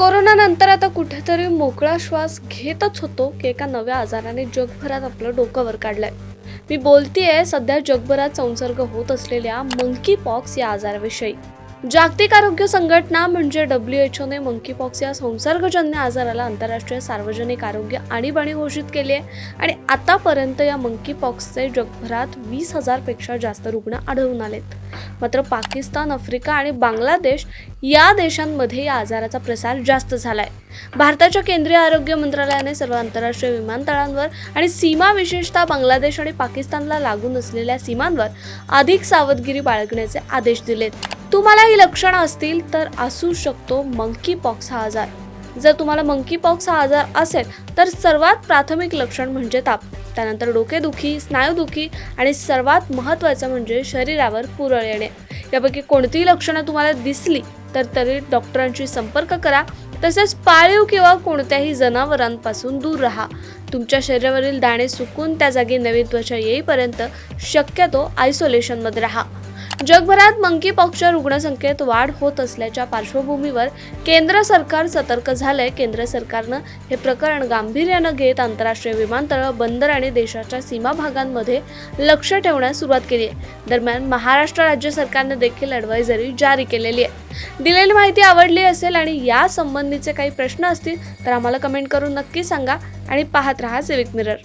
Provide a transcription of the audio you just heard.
कोरोनानंतर आता कुठेतरी मोकळा श्वास घेतच होतो की एका नव्या आजाराने जगभरात आपलं डोकं वर काढलंय मी बोलतीये सध्या जगभरात संसर्ग होत असलेल्या मंकी पॉक्स या आजाराविषयी. जागतिक आरोग्य संघटना म्हणजे डब्ल्यू एच ओने मंकी पॉक्स या संसर्गजन्य आजाराला आंतरराष्ट्रीय सार्वजनिक आरोग्य आणीबाणी घोषित केली आहे आणि आतापर्यंत या मंकी पॉक्सचे जगभरात वीस हजारपेक्षा जास्त रुग्ण आढळून आलेत. मात्र पाकिस्तान आफ्रिका आणि बांगलादेश या देशांमध्ये या आजाराचा प्रसार जास्त झाला आहे भारताच्या केंद्रीय आरोग्य मंत्रालयाने सर्व आंतरराष्ट्रीय विमानतळांवर आणि सीमा विशेषतः बांगलादेश आणि पाकिस्तानला लागून असलेल्या सीमांवर अधिक सावधगिरी बाळगण्याचे आदेश दिलेत. तुम्हाला ही लक्षणं असतील तर असू शकतो मंकी पॉक्स हा आजार. जर तुम्हाला मंकी पॉक्स हा आजार असेल तर सर्वात प्राथमिक लक्षण म्हणजे ताप. त्यानंतर डोकेदुखी स्नायूदुखी आणि सर्वात महत्त्वाचं म्हणजे शरीरावर पुरळ येणे. यापैकी कोणतीही लक्षणं तुम्हाला दिसली तर तरी डॉक्टरांशी संपर्क करा. तसेच पाळीव किंवा कोणत्याही जनावरांपासून दूर राहा. तुमच्या शरीरावरील दाणे सुकून त्या जागी नवीन त्वचा येईपर्यंत शक्यतो आयसोलेशनमध्ये राहा. जगभरात मंकी पॉक्सच्या रुग्णसंख्येत वाढ होत असल्याच्या पार्श्वभूमीवर केंद्र सरकार सतर्क झालंय. केंद्र सरकारनं हे प्रकरण गांभीर्यानं घेत आंतरराष्ट्रीय विमानतळ बंदर आणि देशाच्या सीमा भागांमध्ये लक्ष ठेवण्यास सुरुवात केली आहे. दरम्यान महाराष्ट्र राज्य सरकारने देखील ॲडवायझरी जारी केलेली आहे. दिलेली माहिती आवडली असेल आणि या संबंधीचे काही प्रश्न असतील तर आम्हाला कमेंट करून नक्की सांगा आणि पाहत रहा सिविक मिरर